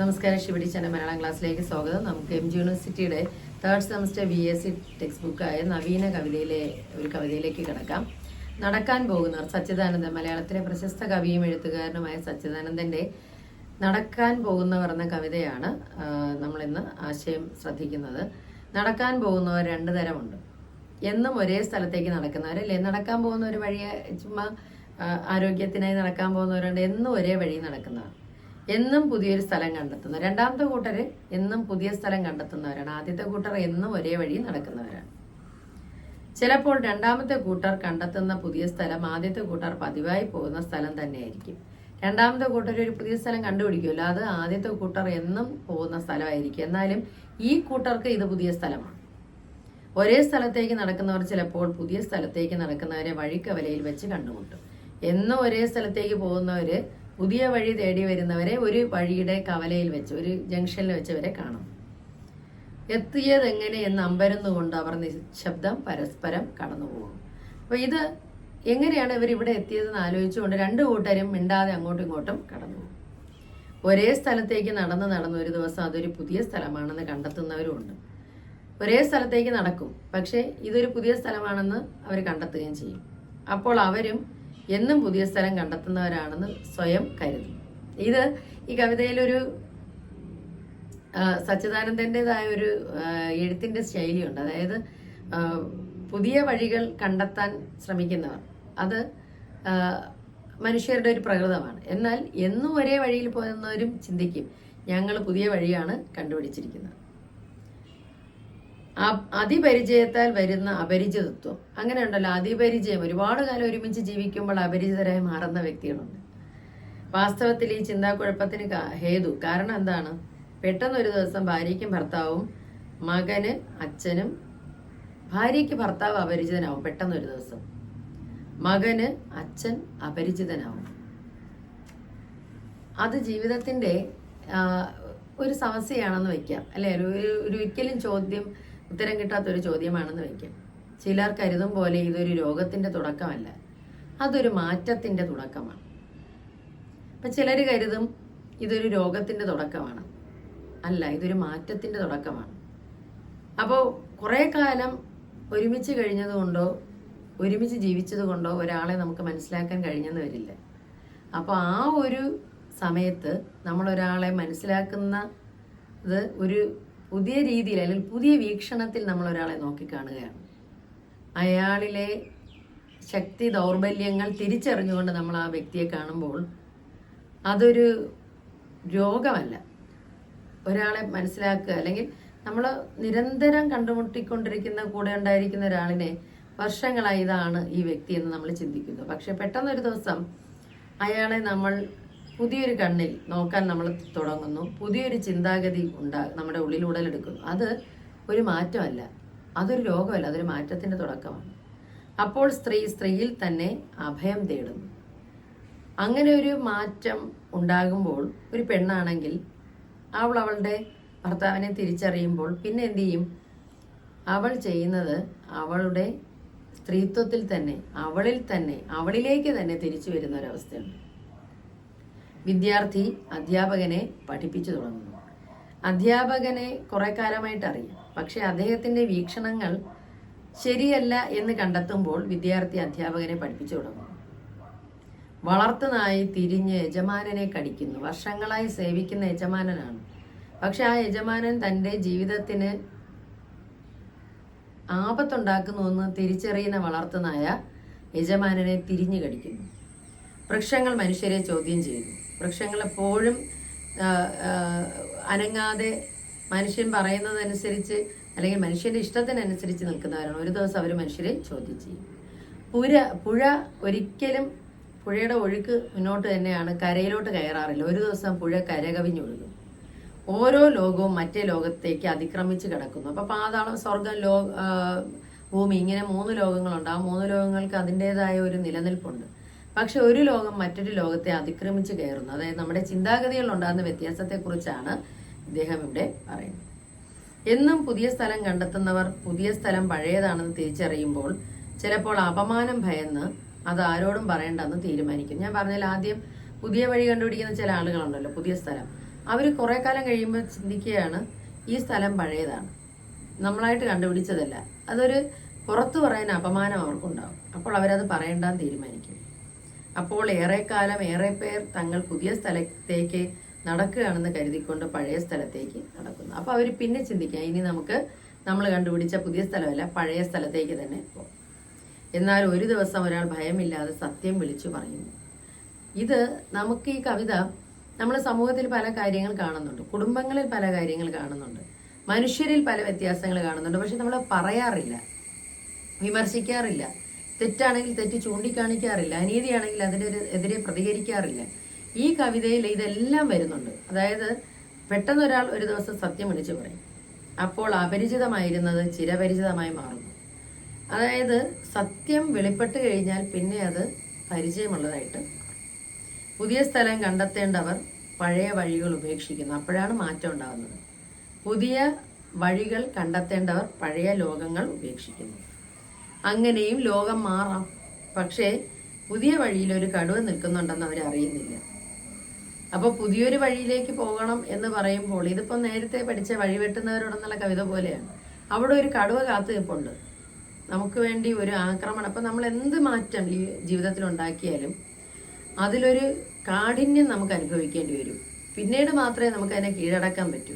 നമസ്കാരം ശിവടിച്ചന്റെ മലയാളം ക്ലാസ്സിലേക്ക് സ്വാഗതം. നമുക്ക് എം ജി യൂണിവേഴ്സിറ്റിയുടെ third semester V S C text ബുക്കായ നവീന കവിതയിലെ ഒരു കവിതയിലേക്ക് കിടക്കാം. നടക്കാൻ പോകുന്നവർ സച്ചിദാനന്ദൻ മലയാളത്തിലെ പ്രശസ്ത കവിയും എഴുത്തുകാരനുമായ സച്ചിദാനന്ദന്റെ നടക്കാൻ പോകുന്നവർ എന്ന കവിതയാണ് നമ്മളിന്ന് ആശയം ശ്രദ്ധിക്കുന്നത്. നടക്കാൻ പോകുന്നവർ രണ്ട് തരമുണ്ട്. എന്നും ഒരേ സ്ഥലത്തേക്ക് നടക്കുന്നവരല്ലേ? നടക്കാൻ പോകുന്ന ഒരു വഴിയെ ചുമ്മാ ആരോഗ്യത്തിനായി നടക്കാൻ പോകുന്നവരുണ്ട്. എന്നും ഒരേ വഴി നടക്കുന്നവർ. എന്നും പുതിയൊരു സ്ഥലം കണ്ടെത്തുന്ന രണ്ടാമത്തെ കൂട്ടർ എന്നും പുതിയ സ്ഥലം കണ്ടെത്തുന്നവരാണ്. ആദ്യത്തെ കൂട്ടർ എന്നും ഒരേ വഴി നടക്കുന്നവരാണ്. ചിലപ്പോൾ രണ്ടാമത്തെ കൂട്ടർ കണ്ടെത്തുന്ന പുതിയ സ്ഥലം ആദ്യത്തെ കൂട്ടർ പതിവായി പോകുന്ന സ്ഥലം തന്നെയായിരിക്കും. രണ്ടാമത്തെ കൂട്ടർ ഒരു പുതിയ സ്ഥലം കണ്ടുപിടിക്കുമല്ലോ അത് ആദ്യത്തെ കൂട്ടർ എന്നും പോകുന്ന സ്ഥലമായിരിക്കും. എന്നാലും ഈ കൂട്ടർക്ക് ഇത് പുതിയ സ്ഥലമാണ്. ഒരേ സ്ഥലത്തേക്ക് നടക്കുന്നവർ ചിലപ്പോൾ പുതിയ സ്ഥലത്തേക്ക് നടക്കുന്നവരെ വഴിക്കവലയിൽ വെച്ച് കണ്ടുമുട്ടും. എന്നും ഒരേ സ്ഥലത്തേക്ക് പോകുന്നവര് പുതിയ വഴി തേടി വരുന്നവരെ ഒരു വഴിയുടെ കവലയിൽ വെച്ച് ഒരു ജംഗ്ഷനിൽ വെച്ചവരെ കാണും. എത്തിയതെങ്ങനെ എന്ന് അമ്പരന്നുകൊണ്ട് അവർ നിശബ്ദം പരസ്പരം കടന്നുപോകും. അപ്പൊ ഇത് എങ്ങനെയാണ് ഇവർ ഇവിടെ എത്തിയതെന്ന് ആലോചിച്ചുകൊണ്ട് രണ്ടു കൂട്ടരും മിണ്ടാതെ അങ്ങോട്ടും ഇങ്ങോട്ടും കടന്നുപോകും. ഒരേ സ്ഥലത്തേക്ക് നടന്ന് നടന്ന് ഒരു ദിവസം അതൊരു പുതിയ സ്ഥലമാണെന്ന് കണ്ടെത്തുന്നവരും ഉണ്ട്. ഒരേ സ്ഥലത്തേക്ക് നടക്കും പക്ഷേ ഇതൊരു പുതിയ സ്ഥലമാണെന്ന് അവർ കണ്ടെത്തുകയും ചെയ്യും. അപ്പോൾ അവരും എന്നും പുതിയ സ്ഥലം കണ്ടെത്തുന്നവരാണെന്ന് സ്വയം കരുതി. ഇത് ഈ കവിതയിലൊരു സച്ചിദാനന്ദന്റെതായ ഒരു എഴുത്തിന്റെ ശൈലിയുണ്ട്. അതായത് പുതിയ വഴികൾ കണ്ടെത്താൻ ശ്രമിക്കുന്നവർ. അത് മനുഷ്യരുടെ ഒരു പ്രകൃതമാണ്. എന്നാൽ എന്നും ഒരേ വഴിയിൽ പോകുന്നവരും ചിന്തിക്കും ഞങ്ങൾ പുതിയ വഴിയാണ് കണ്ടുപിടിച്ചിരിക്കുന്നത്. അതിപരിചയത്താൽ വരുന്ന അപരിചിതത്വം. അങ്ങനെ ഉണ്ടല്ലോ അതിപരിചയം. ഒരുപാട് കാലം ഒരുമിച്ച് ജീവിക്കുമ്പോൾ അപരിചിതരായി മാറുന്ന വ്യക്തികളുണ്ട്. വാസ്തവത്തിൽ ഈ ചിന്താക്കുഴപ്പത്തിന് ഹേതു. കാരണം എന്താണ്? പെട്ടെന്ന് ഒരു ദിവസം ഭാര്യയ്ക്കും ഭർത്താവും മകന് അച്ഛനും ഭാര്യയ്ക്ക് ഭർത്താവ് അപരിചിതനാവും പെട്ടെന്ന് ഒരു ദിവസം. മകന് അച്ഛൻ അപരിചിതനാവും. അത് ജീവിതത്തിന്റെ ഒരു സമസ്യയാണെന്ന് വയ്ക്കാം അല്ലെ? ഒരു ഒരിക്കലും ചോദ്യം ഉത്തരം കിട്ടാത്ത ഒരു ചോദ്യമാണെന്ന് വയ്ക്കാം. ചിലർ കരുതും പോലെ ഇതൊരു രോഗത്തിന്റെ തുടക്കമല്ല. അതൊരു മാറ്റത്തിന്റെ തുടക്കമാണ്. അപ്പൊ ചിലർ കരുതും ഇതൊരു രോഗത്തിന്റെ തുടക്കമാണ്. അല്ല ഇതൊരു മാറ്റത്തിന്റെ തുടക്കമാണ്. അപ്പോൾ കുറേ കാലം ഒരുമിച്ച് കഴിഞ്ഞതുകൊണ്ടോ ഒരുമിച്ച് ജീവിച്ചത് കൊണ്ടോ ഒരാളെ നമുക്ക് മനസ്സിലാക്കാൻ കഴിഞ്ഞെന്ന് വരില്ല. അപ്പോൾ ആ ഒരു സമയത്ത് നമ്മളൊരാളെ മനസ്സിലാക്കുന്നത് ഒരു പുതിയ രീതിയിൽ അല്ലെങ്കിൽ പുതിയ വീക്ഷണത്തിൽ നമ്മൾ ഒരാളെ നോക്കിക്കാണുകയാണ്. അയാളിലെ ശക്തി ദൗർബല്യങ്ങൾ തിരിച്ചറിഞ്ഞുകൊണ്ട് നമ്മൾ ആ വ്യക്തിയെ കാണുമ്പോൾ അതൊരു രോഗമല്ല. ഒരാളെ മനസ്സിലാക്കുക അല്ലെങ്കിൽ നമ്മൾ നിരന്തരം കണ്ടുമുട്ടിക്കൊണ്ടിരിക്കുന്ന കൂടെ ഉണ്ടായിരിക്കുന്ന ഒരാളിനെ വർഷങ്ങളായി ഇതാണ് ഈ വ്യക്തി എന്ന് നമ്മൾ ചിന്തിക്കുന്നു. പക്ഷെ പെട്ടെന്നൊരു ദിവസം അയാളെ നമ്മൾ പുതിയൊരു കണ്ണിൽ നോക്കാൻ നമ്മൾ തുടങ്ങുന്നു. പുതിയൊരു ചിന്താഗതി ഉണ്ടാ നമ്മുടെ ഉള്ളിൽ ഉടലെടുക്കുന്നു. അത് ഒരു മാറ്റമല്ല. അതൊരു രോഗമല്ല. അതൊരു മാറ്റത്തിന്റെ തുടക്കമാണ്. അപ്പോൾ സ്ത്രീ സ്ത്രീയിൽ തന്നെ അഭയം തേടുന്നു. അങ്ങനെ ഒരു മാറ്റം ഉണ്ടാകുമ്പോൾ ഒരു പെണ്ണാണെങ്കിൽ അവൾ അവളുടെ ഭർത്താവിനെ തിരിച്ചറിയുമ്പോൾ പിന്നെ എന്തു ചെയ്യും? അവൾ ചെയ്യുന്നത് അവളുടെ സ്ത്രീത്വത്തിൽ തന്നെ അവളിൽ തന്നെ അവളിലേക്ക് തന്നെ തിരിച്ചു വരുന്ന ഒരവസ്ഥയുണ്ട് വിദ്യാർത്ഥി അധ്യാപകനെ പഠിപ്പിച്ചു തുടങ്ങുന്നു. അധ്യാപകനെ കുറെ കാലമായിട്ട് അറിയാം പക്ഷേ അദ്ദേഹത്തിന്റെ വീക്ഷണങ്ങൾ ശരിയല്ല എന്ന് കണ്ടെത്തുമ്പോൾ വിദ്യാർത്ഥി അധ്യാപകനെ പഠിപ്പിച്ചു തുടങ്ങുന്നു. വളർത്തുനായി തിരിഞ്ഞ് യജമാനനെ കടിക്കുന്നു. വർഷങ്ങളായി സേവിക്കുന്ന യജമാനനാണ്. പക്ഷെ ആ യജമാനൻ തന്റെ ജീവിതത്തിന് ആപത്തുണ്ടാക്കുന്നുവെന്ന് തിരിച്ചറിയുന്ന വളർത്തുനായ യജമാനനെ തിരിഞ്ഞു കടിക്കുന്നു. വൃക്ഷങ്ങൾ മനുഷ്യരെ ചോദ്യം ചെയ്യുന്നു. വൃക്ഷങ്ങൾ എപ്പോഴും അനങ്ങാതെ മനുഷ്യൻ പറയുന്നതനുസരിച്ച് അല്ലെങ്കിൽ മനുഷ്യന്റെ ഇഷ്ടത്തിനനുസരിച്ച് നിൽക്കുന്നവരാണ്. ഒരു ദിവസം അവർ മനുഷ്യരെ ചോദ്യം ചെയ്യും. പുര പുഴ ഒരിക്കലും പുഴയുടെ ഒഴുക്ക് മുന്നോട്ട് തന്നെയാണ് കരയിലോട്ട് കയറാറില്ല. ഒരു ദിവസം പുഴ കരകവിഞ്ഞൊഴുകും. ഓരോ ലോകവും മറ്റേ ലോകത്തേക്ക് അതിക്രമിച്ച് കിടക്കുന്നു. അപ്പൊ പാതാളം സ്വർഗം ലോ ആ, ഭൂമി ഇങ്ങനെ മൂന്ന് ലോകങ്ങളുണ്ട്. ആ മൂന്ന് ലോകങ്ങൾക്ക് അതിന്റെതായ ഒരു നിലനിൽപ്പുണ്ട്. പക്ഷെ ഒരു ലോകം മറ്റൊരു ലോകത്തെ അതിക്രമിച്ച് കയറുന്നു. അതായത് നമ്മുടെ ചിന്താഗതികളിൽ ഉണ്ടാകുന്ന വ്യത്യാസത്തെക്കുറിച്ചാണ് ഇദ്ദേഹം ഇവിടെ പറയുന്നത്. എന്നും പുതിയ സ്ഥലം കണ്ടെത്തുന്നവർ പുതിയ സ്ഥലം പഴയതാണെന്ന് തിരിച്ചറിയുമ്പോൾ ചിലപ്പോൾ അപമാനം ഭയന്ന് അത് ആരോടും പറയണ്ടെന്ന് തീരുമാനിക്കും. ഞാൻ പറഞ്ഞാൽ ആദ്യം പുതിയ വഴി കണ്ടുപിടിക്കുന്ന ചില ആളുകളുണ്ടല്ലോ പുതിയ സ്ഥലം. അവർ കുറെ കാലം കഴിയുമ്പോൾ ചിന്തിക്കുകയാണ് ഈ സ്ഥലം പഴയതാണ്. നമ്മളായിട്ട് കണ്ടുപിടിച്ചതല്ല. അതൊരു പുറത്തു പറയാൻ അപമാനം അവർക്കുണ്ടാവും അപ്പോൾ അവരത് പറയണ്ടെന്ന് തീരുമാനിക്കും. അപ്പോൾ ഏറെക്കാലം ഏറെ പേർ തങ്ങൾ പുതിയ സ്ഥലത്തേക്ക് നടക്കുകയാണെന്ന് കരുതിക്കൊണ്ട് പഴയ സ്ഥലത്തേക്ക് നടക്കുന്നു. അപ്പോൾ അവർ പിന്നെ ചിന്തിക്കുക ഇനി നമുക്ക് നമ്മൾ കണ്ടുപിടിച്ച പുതിയ സ്ഥലമല്ല പഴയ സ്ഥലത്തേക്ക് തന്നെ പോകും എന്നാൽ ഒരു ദിവസം ഒരാൾ ഭയമില്ലാതെ സത്യം വിളിച്ചു പറയുന്നു. ഇത് നമുക്ക് ഈ കവിത നമ്മൾ സമൂഹത്തിൽ പല കാര്യങ്ങൾ കാണുന്നുണ്ട് കുടുംബങ്ങളിൽ പല കാര്യങ്ങൾ കാണുന്നുണ്ട് മനുഷ്യരിൽ പല വ്യത്യാസങ്ങൾ കാണുന്നുണ്ട് പക്ഷെ നമ്മൾ പറയാറില്ല വിമർശിക്കാറില്ല. തെറ്റാണെങ്കിൽ തെറ്റ് ചൂണ്ടിക്കാണിക്കാറില്ല. അനീതിയാണെങ്കിൽ അതിനെതിരെ പ്രതികരിക്കാറില്ല. ഈ കവിതയിൽ ഇതെല്ലാം വരുന്നുണ്ട്. അതായത് പെട്ടെന്ന് ഒരാൾ ഒരു ദിവസം സത്യം വിളിച്ചു പറയും. അപ്പോൾ അപരിചിതമായിരുന്നത് ചിരപരിചിതമായി മാറുന്നു. അതായത് സത്യം വെളിപ്പെട്ട് കഴിഞ്ഞാൽ പിന്നെ അത് പരിചയമുള്ളതായിട്ട് പുതിയ സ്ഥലം കണ്ടെത്തേണ്ടവർ പഴയ വഴികൾ ഉപേക്ഷിക്കുന്നു. അപ്പോഴാണ് മാറ്റം ഉണ്ടാകുന്നത്. പുതിയ വഴികൾ കണ്ടെത്തേണ്ടവർ പഴയ ലോകങ്ങൾ ഉപേക്ഷിക്കുന്നു. അങ്ങനെയും ലോകം മാറാം. പക്ഷേ പുതിയ വഴിയിൽ ഒരു കടുവ നിൽക്കുന്നുണ്ടെന്ന് അവരറിയുന്നില്ല. അപ്പോൾ പുതിയൊരു വഴിയിലേക്ക് പോകണം എന്ന് പറയുമ്പോൾ ഇതിപ്പോൾ നേരത്തെ പഠിച്ച വഴി വഴിവെട്ടുന്നവരോടെന്നുള്ള കവിത പോലെയാണ്. അവിടെ ഒരു കടുവ കാത്തു നിൽപ്പുണ്ട് നമുക്ക് വേണ്ടി ഒരു ആക്രമണം. അപ്പം നമ്മൾ എന്ത് മാറ്റം ജീവിതത്തിൽ ഉണ്ടാക്കിയാലും അതിലൊരു കാഠിന്യം നമുക്ക് അനുഭവിക്കേണ്ടി വരും. പിന്നീട് മാത്രമേ നമുക്ക് അതിനെ കീഴടക്കാൻ പറ്റൂ.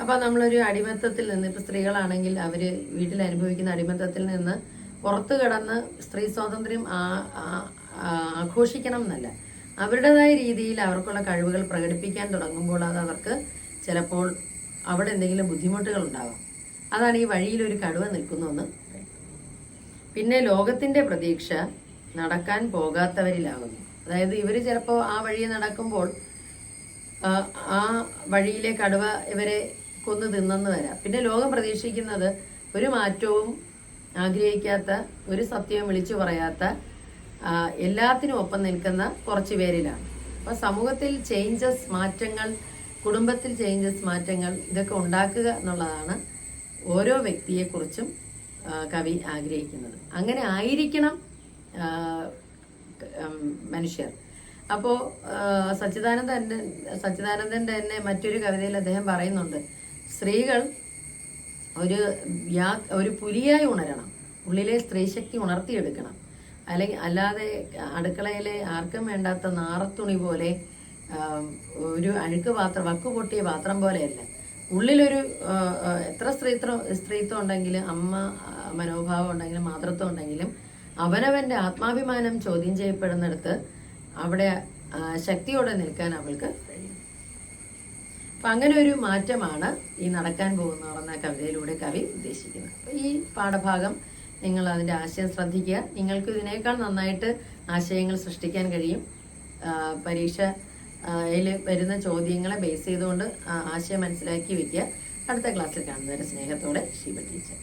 അപ്പം നമ്മളൊരു അടിമത്തത്തിൽ നിന്ന് ഇപ്പം സ്ത്രീകളാണെങ്കിൽ അവർ വീട്ടിൽ അനുഭവിക്കുന്ന അടിമത്തത്തിൽ നിന്ന് പുറത്തു കിടന്ന് സ്ത്രീ സ്വാതന്ത്ര്യം ആഘോഷിക്കണം എന്നല്ല. അവരുടേതായ രീതിയിൽ അവർക്കുള്ള കഴിവുകൾ പ്രകടിപ്പിക്കാൻ തുടങ്ങുമ്പോൾ അത് അവർക്ക് ചിലപ്പോൾ അവിടെ എന്തെങ്കിലും ബുദ്ധിമുട്ടുകൾ ഉണ്ടാവാം. അതാണ് ഈ വഴിയിൽ ഒരു കടുവ നിൽക്കുന്നു എന്ന് പിന്നെ ലോകത്തിന്റെ പ്രതീക്ഷ നടക്കാൻ പോകാത്തവരിലാകുന്നു. അതായത് ഇവർ ചിലപ്പോൾ ആ വഴി നടക്കുമ്പോൾ ആ വഴിയിലെ കടുവ ഇവരെ കൊന്നു തിന്നെന്ന് വരാം. പിന്നെ ലോകം പ്രതീക്ഷിക്കുന്നത് ഒരു മാറ്റവും ആഗ്രഹിക്കാത്ത ഒരു സത്യവും വിളിച്ചു പറയാത്ത എല്ലാത്തിനും ഒപ്പം നിൽക്കുന്ന കുറച്ച് പേരിലാണ്. അപ്പൊ സമൂഹത്തിൽ ചേഞ്ചസ് മാറ്റങ്ങൾ കുടുംബത്തിൽ ചേഞ്ചസ് മാറ്റങ്ങൾ ഇതൊക്കെ ഉണ്ടാക്കുക എന്നുള്ളതാണ് ഓരോ വ്യക്തിയെക്കുറിച്ചും കുറിച്ചും കവി ആഗ്രഹിക്കുന്നത്. അങ്ങനെ ആയിരിക്കണം മനുഷ്യർ. അപ്പോൾ സച്ചിദാനന്ദ സച്ചിദാനന്ദൻ തന്നെ മറ്റൊരു കവിതയിൽ അദ്ദേഹം പറയുന്നുണ്ട് സ്ത്രീകൾ ഒരു യാ ഒരു പുലിയായി ഉണരണം. ഉള്ളിലെ സ്ത്രീശക്തി ഉണർത്തിയെടുക്കണം. അല്ലെങ്കിൽ അല്ലാതെ അടുക്കളയിലെ ആർക്കും വേണ്ടാത്ത നാറത്തുണി പോലെ ഒരു അഴുക്ക് പാത്രം വക്ക് പൊട്ടിയ പാത്രം പോലെയല്ല. ഉള്ളിലൊരു എത്ര സ്ത്രീത്വം സ്ത്രീത്വം ഉണ്ടെങ്കിലും അമ്മ മനോഭാവം ഉണ്ടെങ്കിലും മാതൃത്വം ഉണ്ടെങ്കിലും അവനവന്റെ ആത്മാഭിമാനം ചോദ്യം ചെയ്യപ്പെടുന്നിടത്ത് അവിടെ ശക്തിയോടെ നിൽക്കാൻ അവൾക്ക് കഴിയും. അപ്പൊ അങ്ങനെ ഒരു മാറ്റമാണ് ഈ നടക്കാൻ പോകുന്ന എന്ന കവിതയിലൂടെ കവി ഉദ്ദേശിക്കുന്നത്. അപ്പൊ ഈ പാഠഭാഗം നിങ്ങൾ അതിന്റെ ആശയം ശ്രദ്ധിക്കുക. നിങ്ങൾക്ക് ഇതിനേക്കാൾ നന്നായിട്ട് ആശയങ്ങൾ സൃഷ്ടിക്കാൻ കഴിയും. പരീക്ഷ അതിൽ വരുന്ന ചോദ്യങ്ങളെ ബേസ് ചെയ്തുകൊണ്ട് ആശയം മനസ്സിലാക്കി വയ്ക്കുക അടുത്ത ക്ലാസ്സിൽ കാണുന്നവരെ സ്നേഹത്തോടെ ശിവ ടീച്ചർ.